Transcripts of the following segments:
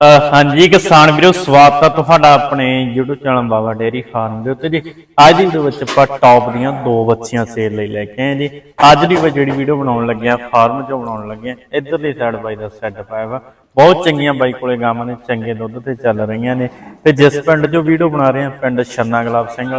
ਹਾਂਜੀ, ਕਿਸਾਨ ਵੀਰੋ, ਸਵਾਗਤ ਹੈ ਤੁਹਾਡਾ ਆਪਣੇ YouTube channel Baba dairy farm ਦੇ ਉੱਤੇ ਜੀ। ਅੱਜ ਦੀ ਵੀਡੀਓ ਵਿੱਚ ਆਪਾਂ ਟੌਪ ਦੀਆਂ ਦੋ ਬੱਚੀਆਂ ਸੇਲ ਲਈ ਲੈ ਕੇ ਆਏ ਜੀ। ਅੱਜ ਦੀ ਵਾ ਜਿਹੜੀ ਵੀਡੀਓ ਬਣਾਉਣ ਲੱਗੇ ਆ ਫਾਰਮ 'ਚੋਂ ਬਣਾਉਣ ਲੱਗੇ ਆ ਇਧਰਲੀ ਸਾਈਡ ਬਾਈ ਦਾ ਸੈੱਟ ਪਾਇਆ ਵਾ। ਬਹੁਤ ਚੰਗੀਆਂ ਬਾਈ ਕੋਲੇ ਗਾਵਾਂ ਨੇ, ਚੰਗੇ ਦੁੱਧ ਤੇ ਚੱਲ ਰਹੀਆਂ ਨੇ। ਤੇ ਜਿਸ ਪਿੰਡ 'ਚੋਂ ਵੀਡੀਓ ਬਣਾ ਰਹੇ ਆ ਪਿੰਡ ਛੰਨਾ ਗੁਲਾਬ ਸਿੰਘ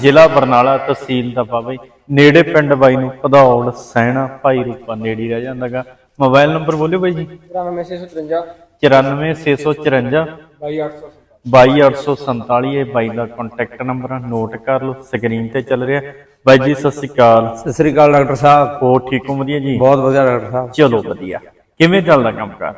ਜ਼ਿਲ੍ਹਾ ਬਰਨਾਲਾ ਤਹਿਸੀਲ ਦਾ ਬਾਈ ਨੇੜੇ ਪਿੰਡ ਬਾਈ ਨੂੰ ਭਦੌੜ ਸੈਣਾ ਭਾਈ ਰੂਪਾ ਨੇੜੀ ਹੀ ਰਹਿ ਜਾਂਦਾਗਾ ਮੋਬਾਈਲ ਨੰਬਰ ਬੋਲਿਓ ਬਾਈ ਜੀ। 93653 94654 22847 22847 ਇਹ ਬਾਈ ਦਾ ਕੰਟੈਕਟ ਨੰਬਰ ਆ ਨੋਟ ਕਰ ਲਓ ਸਕਰੀਨ ਤੇ ਚੱਲ ਰਿਹਾ। ਬਾਈ ਜੀ ਸਤਿ ਸ਼੍ਰੀ ਅਕਾਲ। ਸਤਿ ਸ੍ਰੀ ਅਕਾਲ ਡਾਕਟਰ ਸਾਹਿਬ। ਹੋ ਠੀਕ ਹੋ ਵਧੀਆ ਜੀ? ਬਹੁਤ ਵਧੀਆ ਡਾਕਟਰ ਸਾਹਿਬ। ਚਲੋ ਵਧੀਆ। ਕਿਵੇਂ ਚੱਲਦਾ ਕੰਮ ਕਾਰ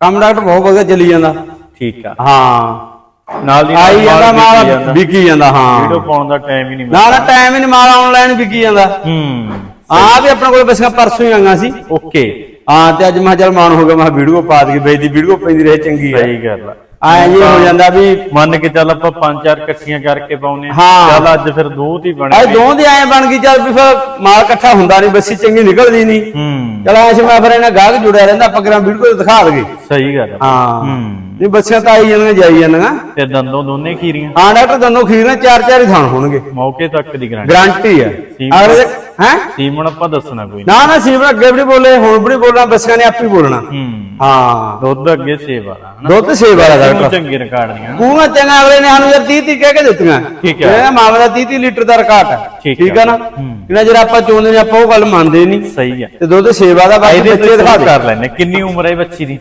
ਕੰਮ ਡਾਕਟਰ ਬਹੁਤ ਵਧੀਆ ਚੱਲੀ ਜਾਂਦਾ। ਠੀਕ ਆ। ਹਾਂ। ਨਾਲ ਦੀ ਆਈ ਜਾਂਦਾ ਮਾਲ ਵਿਕੀ ਜਾਂਦਾ। ਵੀਡੀਓ ਹਾਂ। ਪਾਉਣ ਦਾ ਟਾਈਮ ਹੀ ਨਹੀਂ ਨਾ ਨਾ ਟਾਈਮ ਹੀ ਨਹੀਂ ਮਾਲ ਆਨਲਾਈਨ ਵਿਕੀ ਜਾਂਦਾ। ਹੂੰ। ਆ ਵੀ ਆਪਣੇ ਕੋਲ ਬਸਿਆ ਪਰਸੋਂ ਹੀ ਆਈਆਂ ਸੀ। ਓਕੇ। ਹਾਂ ਤੇ ਅੱਜ ਮੈਂ ਚੱਲ ਮਾਨ ਹੋ ਗਿਆ ਮੈਂ ਵੀਡੀਓ ਪਾ ਦਈਏ ਬਈ ਦੀ ਵੀਡੀਓ ਪੈਂਦੀ ਰਹੇ ਚੰਗੀ ਹੈ ਸਹੀ ਗੱਲ ਆ। ਆਏ ਜੀ ਹੋ ਜਾਂਦਾ ਵੀ ਮੰਨ ਕੇ ਚੱਲ ਆਪਾਂ ਪੰਜ ਚਾਰ ਇਕੱਠੀਆਂ ਕਰਕੇ ਪਾਉਨੇ। ਚੱਲ ਅੱਜ ਫਿਰ ਦੋ ਹੀ ਬਣ ਗਏ ਦੋ ਦੇ ਆਏ ਬਣ ਗਈ ਚੱਲ ਵੀ ਫਿਰ ਮਾਲ ਇਕੱਠਾ ਹੁੰਦਾ ਨਹੀਂ ਬੱਸੀ ਚੰਗੀ ਨਿਕਲਦੀ ਨਹੀਂ। ਹੂੰ। ਚਲ ਐਸੇ ਮੈਂ ਫਿਰ ਇਹਨਾਂ ਗਾਹਕ ਜੁੜਿਆ ਰਹਿੰਦਾ ਆਪਾਂ ਕਿਰਾਂ ਵੀਡੀਓ ਦਿਖਾ ਦਗੇ ਸਹੀ ਗੱਲ ਹਾਂ। ਹੂੰ। ਨਹੀਂ ਬੱਸੀਆਂ ਤਾਂ ਆਈ ਜਾਂਦੀਆਂ ਜਾਈ ਜਾਂਦੀਆਂ। ਤੇ ਦੰਦੋਂ ਦੋਨੇ ਖੀਰੀਆਂ। ਹਾਂ ਡਾਕਟਰ ਦੋਨੋਂ ਖੀਰ ਚਾਰ ਚਾਰ ਹੀ ਥਾਣ ਹੋਣਗੇ। ਮੌਕੇ ਤੱਕ ਦੀ ਗਰੰਟੀ ਗਾਰੰਟੀ ਹੈ ਅਗਲੇ ਹੈ? ਸੀਮਣ ਆਪਾਂ ਦੱਸਣਾ ਕੋਈ ਨਾ ਨਾ ਸੀਵਰ ਅੱਗੇ ਵੀ ਬੋਲੇ ਹੁਣ ਵੀ ਬੋਲਣਾ ਬੱਸਾਂ ਨੇ ਆਪੇ ਹੀ ਬੋਲਣਾ। ਹੂੰ। ਹਾਂ। ਦੁੱਧ ਅੱਗੇ ਸੇਵਾ ਹਨਾ? ਦੁੱਧ ਸੇਵਾ ਦਾ ਚੰਗੇ ਰਿਕਾਰਡ ਦੀਆਂ? ਕੂਣਾ ਚੰਗਾ ਅਗਲੇ ਨੇ ਸਾਨੂੰ ਯਾਰ 30 30 ਕਹਿ ਕੇ ਦਿੱਤੀਆਂ। ਠੀਕ ਹੈ। ਇਹ ਮਾਮਲਾ 30 30 ਲੀਟਰ ਦਾ ਰਿਕਾਰਡ ਹੈ। ਠੀਕ ਹੈ ਨਾ। ਕਿੰਨਾ ਜਿਹੜਾ ਆਪਾਂ ਚਾਹੁੰਦੇ ਨੇ ਆਪਾਂ ਉਹ ਗੱਲ ਮੰਨਦੇ ਨਹੀਂ ਸਹੀ ਹੈ ਤੇ ਦੁੱਧ ਸੇਵਾ ਦਾ ਬਾਕੀ ਬੱਚੇ ਦਿਖਾ ਕਰ ਲੈਣੇ ਕਿੰਨੀ ਉਮਰ ਹੈ ਬੱਚੀ ਦੀ?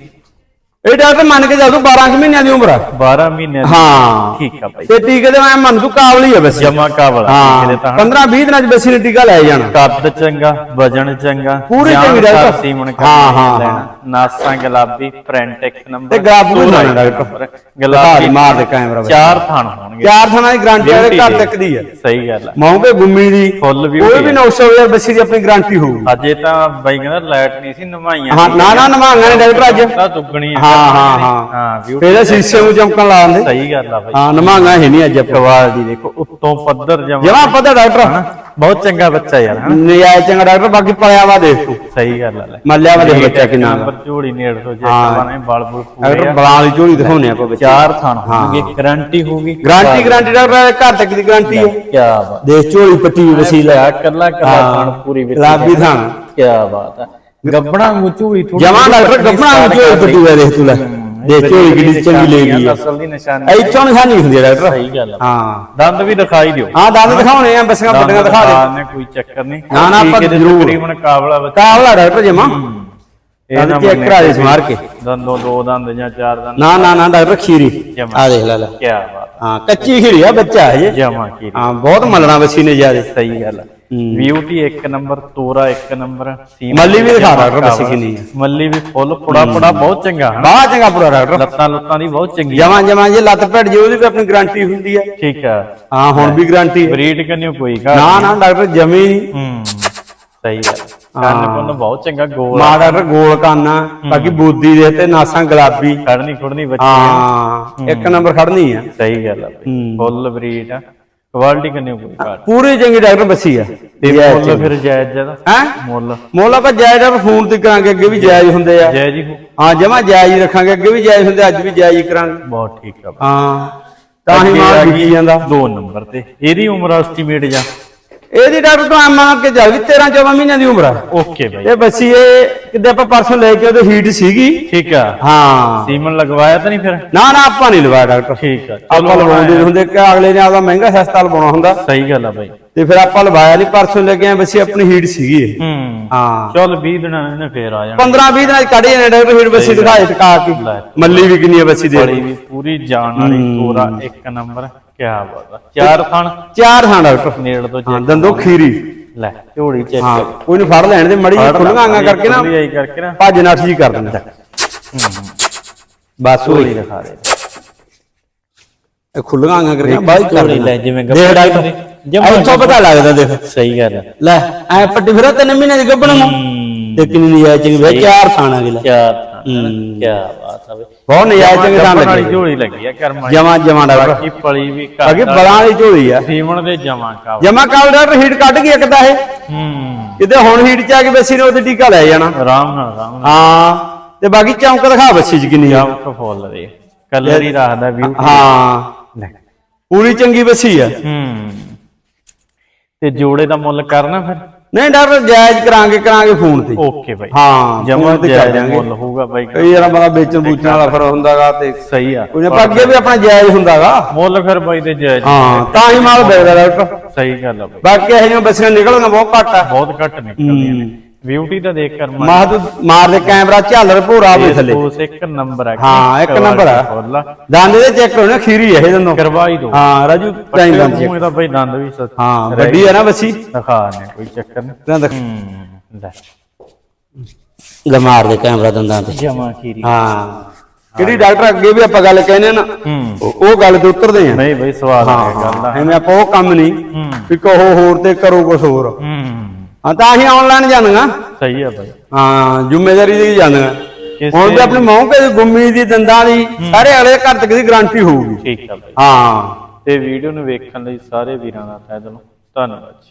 ਇਹ ਡਾਕਟਰ ਮੰਨ ਕੇ ਚੱਲ ਤੂੰ 12 ਕੁ ਮਹੀਨਿਆਂ ਦੀ ਉਮਰ ਆ। 12 ਮਹੀਨੇ ਦੀ ਹਾਂ। ਠੀਕ ਆ ਭਾਈ ਤੇ ਟੀਕੇ ਦੇ ਮੈਂ ਮੰਨ ਤੂੰ ਕਾਬਲੀ ਹੈ ਬਸ। ਜਮਾ ਕਾਬਲ ਆ ਹਾਂ। ਇਹਦੇ ਤਾਂ 15 20 ਦਿਨਾਂ ਚ ਬੱਸੀ ਨੇ ਟੀਕਾ ਲੈ ਜਾਣਾ। ਕੱਦ ਚੰਗਾ ਵਜਨ ਚੰਗਾ ਪੂਰੀ ਚੰਗੀ ਡਾਕਟਰ। ਸੀਮਣ ਹਾਂ, ਹਾਂ, ਨਾਸਾਂ ਗੁਲਾਬੀ ਫਰੰਟ ਇੱਕ ਨੰਬਰ। ਤੇ ਗੁਲਾਬੀ ਵੀ ਇੱਕ ਡਾਕਟਰ। ਗੁਲਾਬੀ ਮਾਰ ਦੇ ਕੈਮਰਾ। ਚਾਰ ਥਾਣ ਹੋਣਗੇ। ਚਾਰ ਥਾਣਾ ਦੀ ਗਾਰੰਟੀ ਹੈ Beauty ਘਰ। ਤੱਕ ਦੀ ਹੈ ਸਹੀ ਗੱਲ ਆ। ਮੌਂਕੇ ਗੁੰਮੀ ਦੀ। ਫੁੱਲ beauty ਕੋਈ ਵੀ ਹੈ। 900 ਹਜ਼ਾਰ ਬੱਸੀ ਦੀ ਆਪਣੀ ਗਾਰੰਟੀ ਹੋਊਗੀ। ਅਜੇ ਤਾਂ ਬਾਈ ਕਹਿੰਦਾ ਲਾਈਟ ਨਹੀਂ ਸੀ ਨਵਾਈਆਂ ਹਾਂ ਨਾ ਨਾ ਨਵਾਂਗਾ ਨੇ ਡਾਕਟਰ ਅੱਜ। ਤਾਂ ਦੁੱਗਣੀ ਆ। ਹਾਂ ਹਾਂ ਹਾਂ ਹਾਂ। beauty ਪਹਿਲੇ ਸ਼ੀਸ਼ੇ ਨੂੰ ਚਮਕਣ ਲਾ ਦਿੰਦੇ। ਸਹੀ ਗੱਲ ਆ ਬਾਈ। ਹਾਂ ਨਵਾਂਗਾ ਹੈ ਨਹੀਂ ਅੱਜ ਆਪਾਂ ਕਵਾਲ ਦੀ ਦੇਖੋ। ਉੱਤੋਂ ਪੱਧਰ ਜਮਾ ਜਮਾ ਪਤਾ ਡਾਕਟਰ। ਬਹੁਤ ਚੰਗਾ ਬੱਚਾ ਯਾਰ ਹਨਾ? ਨਿਆਇ ਚੰਗਾ ਡਾਕਟਰ ਬਾਕੀ ਪਲਿਆ ਵਾ ਦੇਖ ਤੂੰ। ਸਹੀ ਗੱਲ ਆ ਲੈ। ਮੱਲਿਆ ਵਾ ਦੇਖ ਬੱਚਾ ਕਿੰਨਾ ਨੰਬਰ ਝੋੜੀ ਨੇੜ ਤੋਂ ਜੇ ਹਾਂ। ਕਵਾਂ ਨੇ ਬਲ ਬੁਲ ਪੂਰੇ ਡਾਕਟਰ ਆ। ਬਲਾਂ ਵਾਲੀ ਝੋਲੀ ਦਿਖਾਉਣੇ ਆਪਾਂ ਬੱਚੇ। ਚਾਰ ਥਾਣ ਹੋਣਗੇ ਗਾਰੰਟੀ ਹੋਊਗੀ। ਗਾਰੰਟੀ ਗਾਰੰਟੀ ਡਾਕਟਰ ਘਰ ਤੱਕ ਦੀ ਗਾਰੰਟੀ ਹੈ ਕੀ ਬਾਤ। ਦੇਖ ਝੋਲੀ ਪੱਟੀ ਵੀ ਵਸੀਲਾ। ਆ ਕੱਲਾ ਕੱਲਾ ਥਾਣ ਪੂਰੀ ਵਿੱਚ ਗੁਲਾਬੀ ਥਾਣ ਕੀ ਬਾਤ ਹੈ ਗੱਬਣਾ ਨੂੰ ਝੋੜੀ ਥੋੜੀ ਜਮਾ ਡਾਕਟਰ ਗੱਪਣਾ ਨੂੰ ਝੋਲੀ ਪੱਟੀ ਹੋਇਆ ਦੇਖ ਤੂੰ ਲੈ। ਦੇਖ ਝੋਲੀ ਕਿੰਨੀ ਚੰਗੀ ਲੈ ਗਈ ਹੈ ਅਸਲ ਦੀ ਨਿਸ਼ਾਨੀ ਇੱਥੋਂ ਨਿਸ਼ਾਨੀ ਹੁੰਦੀ ਹੈ ਡਾਕਟਰ। ਸਹੀ ਗੱਲ ਹਾਂ। ਦੰਦ ਵੀ ਦਿਖਾਈ ਦਿਓ। ਹਾਂ ਦੰਦ ਦਿਖਾਉਣੇ ਆ ਬੱਸਾਂ ਵੱਡੀਆਂ ਦਿਖਾ ਦੇ। ਨੇ ਕੋਈ ਚੱਕਰ ਨਹੀਂ। ਨਾ, ਨਾ, ਆਪਾਂ ਹੈ, ਜ਼ਰੂਰ। ਤਕਰੀਬਨ ਕਾਬਲਾ ਬੱਚਾ। ਕਾਬਲਾ ਡਾਕਟਰ ਜਮਾ ਇਹ ਨਾ ਚੈੱਕ ਕਰਾ ਦੇ ਸਮਾਰ ਕੇ। ਦੰਦੋਂ ਦੋ ਦੰਦ ਜਾਂ ਚਾਰ ਦੰਦ। ਨਾ ਨਾ ਨਾ ਡਾਕਟਰ ਖੀਰੀ। ਆ ਦੇਖ ਲੈ ਲੈ। ਕੀ ਬਾਤ। ਹਾਂ ਕੱਚੀ ਖੀਰੀ ਆ ਬੱਚਾ ਹੈ ਇਹ। ਜਮਾ ਕੀ ਹਾਂ ਬਹੁਤ ਮਲਣਾ ਬੱਸੀ ਨੇ ਜਿਆਦੇ। ਸਹੀ ਗੱਲ ਬਿਊਟੀ ਇੱਕ ਨੰਬਰ ਤੋਰਾ ਇੱਕ ਨੰਬਰ ਸੀਮਾ ਮੱਲੀ ਵੀ ਦਿਖਾ ਡਾਕਟਰ ਕਾਬਲ। ਕਿੰਨੀ ਹੈ। ਮੱਲੀ ਵੀ ਫੁੱਲ ਪੁੜਾ ਪੁੜਾ ਬਹੁਤ ਚੰਗਾ ਬਾਹਰ ਚੰਗਾ ਪੂਰਾ ਡਾਕਟਰ। ਲੱਤਾਂ ਲੁੱਤਾਂ ਦੀ ਬਹੁਤ ਚੰਗੀ। ਆ। ਜਮਾ ਜਮਾ ਜੇ ਲੱਤ ਭੱਟ ਜੇ ਉਹਦੀ ਵੀ ਆਪਣੀ ਗਾਰੰਟੀ ਹੁੰਦੀ ਹੈ। ਠੀਕ ਆ ਹਾਂ ਹੁਣ ਵੀ ਗਾਰੰਟੀ ਹੈ ਬਰੀਡ ਕੰਨਿਓ ਕੋਈ ਘਾਟ ਨਾ ਨਾ ਡਾਕਟਰ ਜਮੀ ਨਹੀਂ। ਹੂੰ ਸਹੀ ਗੱਲ ਕੰਨ ਕੁੰਨ ਬਹੁਤ ਚੰਗਾ ਗੋਲ ਮਾਂ ਡਾਕਟਰ ਗੋਲ ਕਾਨਾ ਬਾਕੀ ਬੂਦੀ ਦੇ ਤੇ ਨਾਸਾਂ ਗੁਲਾਬੀ। ਖੜਨੀ ਖੁੜਨੀ ਬੱਚੀ ਹਾਂ ਇੱਕ ਨੰਬਰ ਖੜਨੀ ਆ ਸਹੀ ਗੱਲ ਆ ਹੂੰ। ਫੁੱਲ ਬਰੀਡ ਆ। ਕੁਆਲਿਟੀ ਕੰਨਿਓ ਕੋਈ ਘਾਟ ਪੂਰੀ ਚੰਗੀ ਡਾਕਟਰ ਬੱਸੀ ਆ। ਤੇ ਮੁੱਲ ਫਿਰ ਜਾਇਜ਼ ਜਦਾ ਹੈ? ਮੁੱਲ। ਮੁੱਲ ਆਪਾਂ ਜਾਇਜ਼ ਆ ਫੋਨ ਤੇ ਕਰਾਂਗੇ ਅੱਗੇ ਵੀ ਜਾਇਜ਼ ਹੁੰਦੇ ਆ। ਜਾਇਜ਼ ਹੀ ਹੋ ਜਮਾ ਜਾਇਜ਼ ਹੀ ਰੱਖਾਂਗੇ ਅੱਗੇ ਵੀ ਜਾਇਜ਼ ਹੁੰਦੇ ਅੱਜ ਵੀ ਜਾਇਜ਼ ਹੀ ਕਰਾਂਗੇ। ਬਹੁਤ ਠੀਕ ਆ ਹਾਂ ਤਾਂ ਹੀ ਮਾਲ ਵਿਕੀ ਗਈ ਜਾਂਦਾ। ਦੋ ਨੰਬਰ ਤੇ। ਇਹਦੀ ਉਮਰ ਐਸਟੀਮੇਟ ਜਾਂ? ਇਹਦੀ ਡਾਕਟਰ ਤੋਂ ਮੰਨ ਕੇ ਚੱਲ ਵੀ 13 14 ਮਹੀਨਿਆਂ ਦੀ ਉਮਰ ਆ। ਓਕੇ ਬਾਈ। ਇਹ ਬੱਸੀ ਇਹ ਕਿਤੇ ਆਪਾਂ ਪਰਸੋਂ ਲੈ ਕੇ ਉਹਦੇ ਹੀਟ ਸੀਗੀ। ਠੀਕ ਆ। ਹਾਂ। ਸੀਮਨ ਲਗਵਾਇਆ ਤਾਂ ਨਹੀਂ ਫਿਰ? ਨਾ ਨਾ ਆਪਾਂ ਨਹੀਂ ਲਵਾਇਆ ਡਾਕਟਰ। ਠੀਕ ਆ। ਆਪਾਂ ਲਵਾਉਂਦੇ ਹੁੰਦੇ ਕਿ ਅਗਲੇ ਨੇ ਆਪਦਾ ਮਹਿੰਗਾ ਸਸਤਾ ਲਵਾਉਣਾ ਹੁੰਦਾ। ਸਹੀ ਗੱਲ ਆ ਬਾਈ। ਤੇ ਫਿਰ ਆਪਾਂ ਲਵਾਇਆ ਨਹੀਂ ਪਰਸੋਂ ਲੈ ਕੇ ਆਏ ਬੱਸੀ ਆਪਣੀ ਹੀਟ ਸੀਗੀ ਹੂੰ। ਹਾਂ। ਚੱਲ 20 ਦਿਨਾਂ ਨੇ ਫੇਰ ਆ ਜਾਣਾ। 15 20 ਦਿਨਾਂ ਚ ਕੱਢ ਜਾਣੇ ਡਾਕਟਰ ਹੀਟ ਬੱਸੀ ਦਿਖਾਏ ਟਕਾ ਕੇ। ਲੈ। ਮੱਲੀ ਵੀ ਕਿੰਨੀ ਆ ਬੱਸੀ ਦੇ ਬੜੀ ਵੀ ਪੂਰੀ ਜਾਨ ਵਾਲੀ ਤੋਰਾ ਇੱਕ ਨੰਬਰ ਕੀ ਬਾਤ ਆ। ਚਾਰ ਥਣ। ਚਾਰ ਹਾਂ ਡਾਕਟਰ। ਨੇੜ ਤੋਂ ਹਾਂ ਚੈੱਕ ਦੰਦੋ ਖੀਰੀ। ਲੈ ਝੋੜੀ ਚੈੱਕ ਹਾਂ ਕੋਈ ਨੂੰ ਫੜ ਲੈਣ ਦੇ ਮੜੀ ਖੁੱਲੀਆਂ ਆਂਗਾ ਕਰਕੇ ਨਾ। ਭੱਜ ਨੱਠ ਜੀ ਕਰ ਦਿੰਦਾ। ਬਸ ਝੋਲੀ ਹੋਈ ਦਿਖਾ ਦੇ। ਇਹ ਖੁੱਲੀਆਂ ਆਂਗਾ ਕਰਕੇ ਬਾਈ ਕਰ ਲੈ ਜਿਵੇਂ ਡਾਕਟਰ। ਦੀ। ਇੱਥੋਂ ਪਤਾ ਲੱਗਦਾ ਦੇਖ। ਸਹੀ ਗੱਲ ਆ। ਲੈ ਐ ਪੱਟੀ ਫਿਰ ਤਿੰਨ ਮਹੀਨੇ ਦੀ ਗੱਭਣ ਨੂੰ। ਤੇ ਕਿੰਨੀ ਨਜਾਇਜ਼ ਚੰਗੀ ਵੇ ਚਾਰ ਥਾਣਾ ਗਿਲਾ ਚਾਰ ਥਣ। ਕੀ ਬਾਤ ਆ ਬਈ। ਬਹੁਤ ਨਜਾਇਜ਼ ਚੰਗੀ ਥਾਂ ਗੱਭਣ ਵਾਲੀ ਲੱਗੀ ਝੋਲੀ ਲੱਗੀ ਆ ਕਰਮਾ ਜਮਾ ਜਮਾ ਡਾਕਟਰ। ਬਾਕੀ ਪਲੀ ਵੀ ਬਾਕੀ ਘੱਟ ਬਲਾਂ ਵਾਲੀ ਝੋਲੀ ਆ। ਸੀਮਣ ਦੇ ਜਮਾ ਕਾ ਜਮਾ ਕਾਲ ਡਾਕਟਰ ਹੀਟ ਕੱਢ ਗਈ ਇੱਕ ਤਾਂ ਇਹ। ਹੂੰ। ਕਿਤੇ ਹੁਣ ਹੀਟ ਚ ਆ ਕੇ ਬੱਸੀ ਨੇ ਉਹਦੇ ਟੀਕਾ ਲੈ ਜਾਣਾ। ਆਰਾਮ ਨਾਲ ਆਰਾਮ ਨਾਲ। ਹਾਂ। ਤੇ ਬਾਕੀ ਚੌਂਕ ਦਿਖਾ ਬੱਸੀ ਚ ਕਿੰਨੀ ਆ। ਚਮਕ ਫੁੱਲ ਦੇ। ਕਲਰ ਹੀ ਰੱਖਦਾ ਵਿਊ ਹਾਂ। ਲੈ ਪੂਰੀ ਚੰਗੀ ਬੱਸੀ ਆ। ਹੂੰ। ਤੇ ਜੋੜੇ ਦਾ ਮੁੱਲ ਕਰਨਾ ਫਿਰ? ਨਹੀਂ ਡਾਕਟਰ ਜਾਇਜ਼ ਕਰਾਂਗੇ ਕਰਾਂਗੇ ਫੋਨ ਤੇ। ਓਕੇ ਬਾਈ। ਹਾਂ ਜਮਾ ਤੇ ਕਰ ਦਿਆਂਗੇ। ਮੁੱਲ ਹੋਊਗਾ ਬਾਈ। ਕਈ ਵਾਰ ਬੰਦਾ ਵੇਚਣ ਬੂਚਣ ਵਾਲਾ ਫਿਰ ਹੁੰਦਾਗਾ ਤੇ ਸਹੀ ਆ। ਕੋਈ ਨਾ ਪਰ ਅੱਗੇ ਵੀ ਆਪਣਾ ਜਾਇਜ਼ ਹੁੰਦਾਗਾ। ਮੁੱਲ ਫਿਰ ਬਾਈ ਦੇ ਜਾਇਜ਼ ਹਾਂ ਤਾਂ ਹੀ ਮਾਲ ਵਿਕਦਾ ਡਾਕਟਰ। ਸਹੀ ਗੱਲ ਆ ਬਾਈ। ਬਾਕੀ ਇਹ ਜਿਹੀਆਂ ਬੱਸੀਆਂ ਨਿਕਲਣੀਆਂ ਬਹੁਤ ਘੱਟ ਆ। ਬਹੁਤ ਘੱਟ ਨਿਕਲਦੀਆਂ ਨੇ। ਬਿਊਟੀ ਤਾਂ ਦੇਖ ਕਰ ਮੈਂ ਮਾਹ ਤੂੰ ਮਾਰ ਦੇ ਕੈਮਰਾ ਝਾਲਰ ਭੋਰਾ ਵੀ ਥੱਲੇ। ਉਸ ਇੱਕ ਨੰਬਰ ਆ ਹਾਂ, ਇੱਕ ਨੰਬਰ ਆ। ਦੰਦ ਦੇ ਚੈੱਕ ਹੋਣੇ ਖੀਰੀ ਇਹ ਦੰਦੋਂ ਕਰਵਾਈ ਦੋ। ਹਾਂ ਰਾਜੂ ਟਾਈਮ ਦੰਦ। ਮੂੰਹ ਇਹਦਾ ਬਾਈ ਦੰਦ ਵੀ ਸੱਚ ਹਾਂ ਵੱਡੀ ਆ ਨਾ ਬੱਸੀ ਦਿਖਾ ਨੇ ਕੋਈ ਚੱਕਰ ਨਹੀਂ। ਦੰਦ ਹੂੰ ਲੈ। ਮਾਰ ਦੇ ਕੈਮਰਾ ਦੰਦਾਂ ਤੇ। ਜਮਾ ਖੀਰੀ। ਹਾਂ। ਕਿਹੜੀ ਡਾਕਟਰ ਅੱਗੇ ਵੀ ਆਪਾਂ ਗੱਲ ਕਹਿੰਦੇ ਨਾ ਹੂੰ। ਉਹ ਗੱਲ ਤੇ ਉਤਰਦੇ ਆ। ਨਹੀਂ ਬਈ ਆ ਗਿਆ ਗੱਲ ਦਾ ਐਵੇਂ ਆਪਾਂ ਉਹ ਕੰਮ ਨਹੀਂ ਹੂੰ। ਵੀ ਕਹੋ ਹੋਰ ਤੇ ਕਰੋ ਕੁਝ ਹੋਰ। ਹੂੰ। ਹਾਂ ਤਾਂ ਅਸੀਂ ਆਨਲਾਈਨ ਜਾਂਦੀਆਂ ਸਹੀ ਆ ਬਾਈ। ਹਾਂ ਜ਼ਿੰਮੇਵਾਰੀ ਦੀ ਜਾਂਦੀਆਂ ਹੁਣ ਤੇ ਆਪਣੀ ਮੌਕੇ ਦੀ ਗੁੰਮੀ ਦੀ ਦੰਦਾਂ ਦੀ ਸਾਰੇ ਅਗਲੇ ਘਰ ਤੱਕ ਦੀ ਗਾਰੰਟੀ ਹੋਊਗੀ। ਠੀਕ ਆ ਬਾਈ। ਹਾਂ। ਤੇ ਵੀਡੀਓ ਨੂੰ ਵੇਖਣ ਲਈ ਸਾਰੇ ਵੀਰਾਂ ਦਾ ਤਹਿ ਦਿਲੋਂ ਧੰਨਵਾਦ ਜੀ।